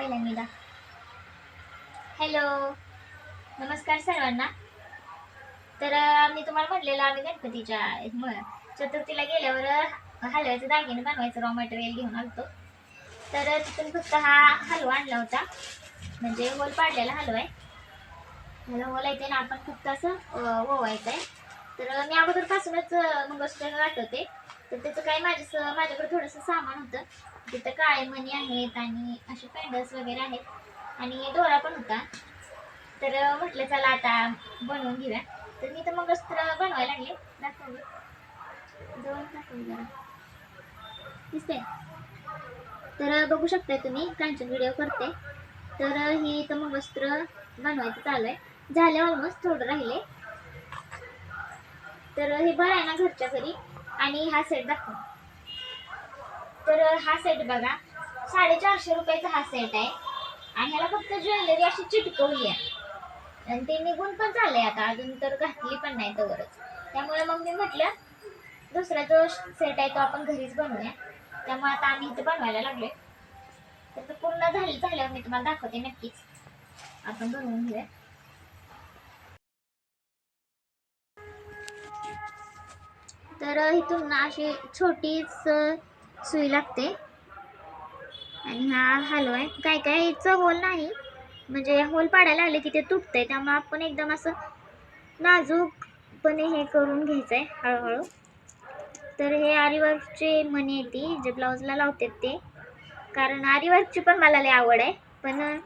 पहिल्यांदा मी दा हॅलो नमस्कार सर्वांना. तर आम्ही मी तुम्हाला म्हटलेलं आम्ही गणपतीच्या चतुर्थीला गेल्यावर हलव्याचे दागिने बनवायचं रॉ मटेरियल घेऊन आलतो. तर तिथून फक्त हा हलवा आणला होता. म्हणजे होल पाडलेला हलवा आहे. मला होल येते ना आपण फक्त असं ओवायचं आहे तर मी अगोदरपासूनच मंगळसूत्र गाठवते तर त्याचं काही माझं माझ्याकडे थोडंसं सामान होतं. तिथं काळे मणी आहेत आणि असे पॅन्डल्स वगैरे आहेत. आणि दोरा पण होता. तर म्हटलं चला आता बनवून घेऊया. तर मी तर मंगळसूत्र बनवायला लागले. दाखव गं. दाखव जरा. दिसते तर बघू शकताय तुम्ही कांचन व्हिडिओ करते. तर हे तर इथं बनवायचं चालू आहे झालं ऑलमोस्ट थोडं राहिले. तर हे बरं आहे ना घरच्या घरी. आणि हा सेट दाखव. तर हा सेट बघा. साडेचारशे रुपयाचा हा सेट आहे. आणि ह्याला फक्त ज्वेलरी अशी चिटकवली आहे. आणि ते निघून पण चाललंय आता. अजून तर घातली पण नाही तवरच. त्यामुळे मग मी म्हटलं दुसरा जो सेट आहे तो आपण घरीच बनवूया. त्यामुळे आता आम्ही इथे बनवायला लागलोय. तर ते पूर्ण झाली झाल्यावर मी तुम्हाला दाखवते नक्कीच. आपण बनवून घेऊया. तर इथून ना अशी छोटीच सुई लागते. आणि हा हलवा आहे. काय काय याचं होल नाही. म्हणजे होल पाडायला आले की ते तुटतंय. त्यामुळे आपण एकदम असं नाजूकपणे हे करून घ्यायचं आहे हळूहळू. तर हे आरीवर्कचे मणी आहे ती जे ब्लाऊजला लावतात ते. कारण आरीवर्कची पण मला लई आवड आहे. पण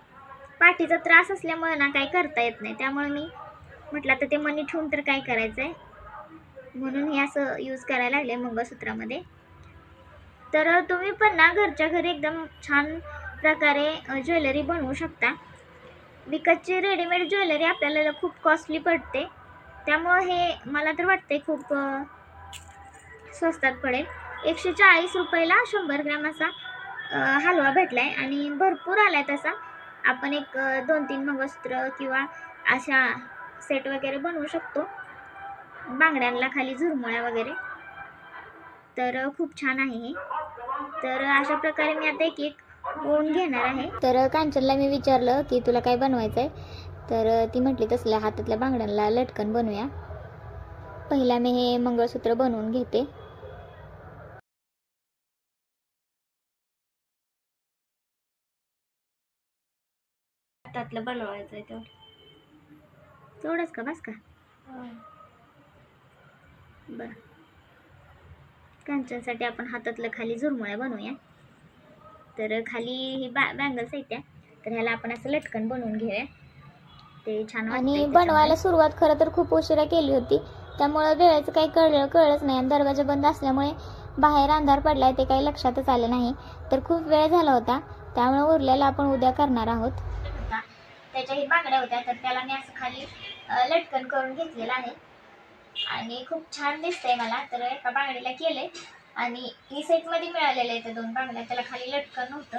पाठीचा त्रास असल्यामुळे ना काही करता येत नाही. त्यामुळे मी म्हटलं आता ते मणी ठेवून तर काय करायचं आहे म्हणून हे असं यूज करायला लागले मंगळसूत्रामध्ये. तर तुम्ही पण ना घरच्या घरी एकदम छान प्रकारे ज्वेलरी बनवू शकता. विकतची रेडीमेड ज्वेलरी आपल्याला खूप कॉस्टली पडते. त्यामुळं हे मला तर वाटते खूप स्वस्तात पडेल. एकशे चाळीस रुपयाला शंभर ग्रॅम असा हलवा भेटला आहे आणि भरपूर आला आहे तसा. आपण एक दोन तीन मंगळसूत्र किंवा अशा सेट वगैरे बनवू शकतो. बांगड्यांना खाली झुरमुळ्या वगैरे. तर खूप छान आहे हे. तर अशा प्रकारे मी आता एक एक ओवून घेणार आहे. तर कांचनला मी विचारलं की तुला काय बनवायचं आहे तर ती म्हटली तसल्या हातातल्या बांगड्यांना लटकन बनवूया. पहिला मी हे मंगळसूत्र बनवून घेते. हातातलं बनवायचं आहे तेवढं. तेवढंच का? बस का? बरं. कांचनसाठी आपण हातातलं खाली झुरमुळ्या बनवूया. तर खाली ही बॅ बँगल्स आहेत त्या. तर ह्याला आपण असं लटकन बनवून घेऊया. ते छान आणि बनवायला सुरुवात खरं तर खूप उशिरा केली होती. त्यामुळं वेळेचं काही कळलं कळलंच नाही आणि दरवाजा बंद असल्यामुळे बाहेर अंधार पडलाय ते काही लक्षातच आलं नाही. तर खूप वेळ झाला होता. त्यामुळे उरलेला आपण उद्या करणार आहोत. त्याच्याही बांगड्या होत्या. तर त्याला मी असं खाली लटकन करून घेतलेलं आहे. आणि खूप छान दिसतंय मला. तर एका बांगडीला केले आणि ही सेटमध्ये मिळालेलं आहे ते दोन बांगड्या. त्याला खाली लटकन होतं.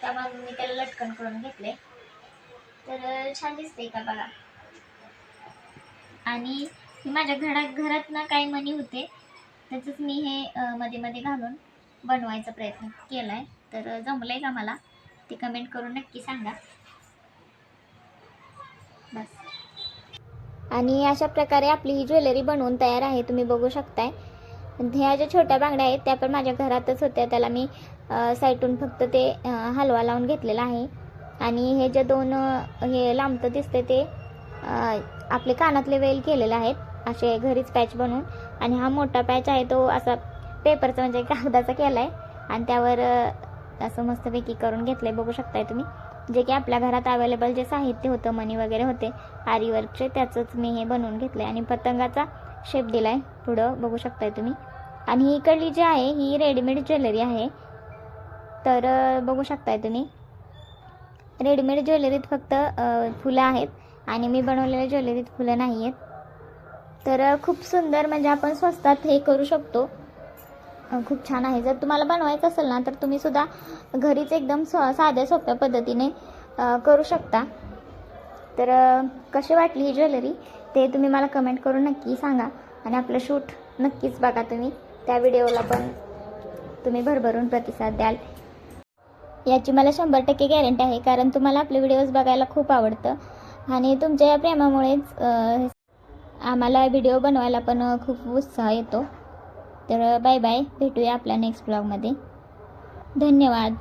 त्यामुळे मी त्याला लटकन करून घेतले तर छान दिसतंय का बघा? आणि माझ्या घरात घरात ना काही मनी होते. त्याचंच मी हे मध्ये मध्ये घालून बनवायचा प्रयत्न केला आहे तर जमलं जमलंय का मला? ते कमेंट करून नक्की सांगा. बस. आणि अशा प्रकारे आपली ही ज्वेलरी बनवून तयार आहे तुम्ही बघू शकताय. ह्या ज्या छोट्या बांगड्या आहेत त्या पण माझ्या घरातच होत्या. त्याला मी साईटून फक्त ते हलवा लावून घेतलेला आहे. आणि हे जे दोन हे लांबतं दिसते ते आपले कानातले वेल केलेले आहेत. असे घरीच पॅच बनवून. आणि हा मोठा पॅच आहे तो असा पेपरचा म्हणजे कागदाचा केला आहे आणि त्यावर असं मस्तपैकी करून घेतलं आहे बघू शकताय तुम्ही. जे की आपल्या घरात अवेलेबल जे साहित्य होतं मनी वगैरे होते आरी त्याचंच मी हे बनवून घेतलं आहे आणि पतंगाचा शेप दिला आहे पुढं बघू शकताय तुम्ही. आणि ही इकडली जी आहे ही रेडीमेड ज्वेलरी आहे. तर बघू शकताय तुम्ही. रेडीमेड ज्वेलरीत फक्त फुलं आहेत. आणि मी बनवलेल्या ज्वेलरीत फुलं नाही आहेत तर खूप सुंदर म्हणजे आपण स्वस्तात हे करू शकतो. खूप छान आहे. जर तुम्हाला बनवायचं असेल ना तर तुम्ही सुद्धा घरीच एकदम स साध्या सोप्या पद्धतीने करू शकता. तर कशी वाटली ही ज्वेलरी? ते तुम्ही मला कमेंट करून नक्की सांगा. आणि आपलं शूट नक्कीच बघा तुम्ही. त्या व्हिडिओला पण तुम्ही भरभरून प्रतिसाद द्याल. याची मला शंभर टक्के गॅरंटी आहे कारण तुम्हाला आपले व्हिडिओज बघायला खूप आवडतं. आणि तुमच्या या प्रेमामुळेच आम्हाला व्हिडिओ बनवायला पण खूप उत्साह येतो. तर बाय बाय. भेटूया आपल्या नेक्स्ट ब्लॉगमध्ये धन्यवाद.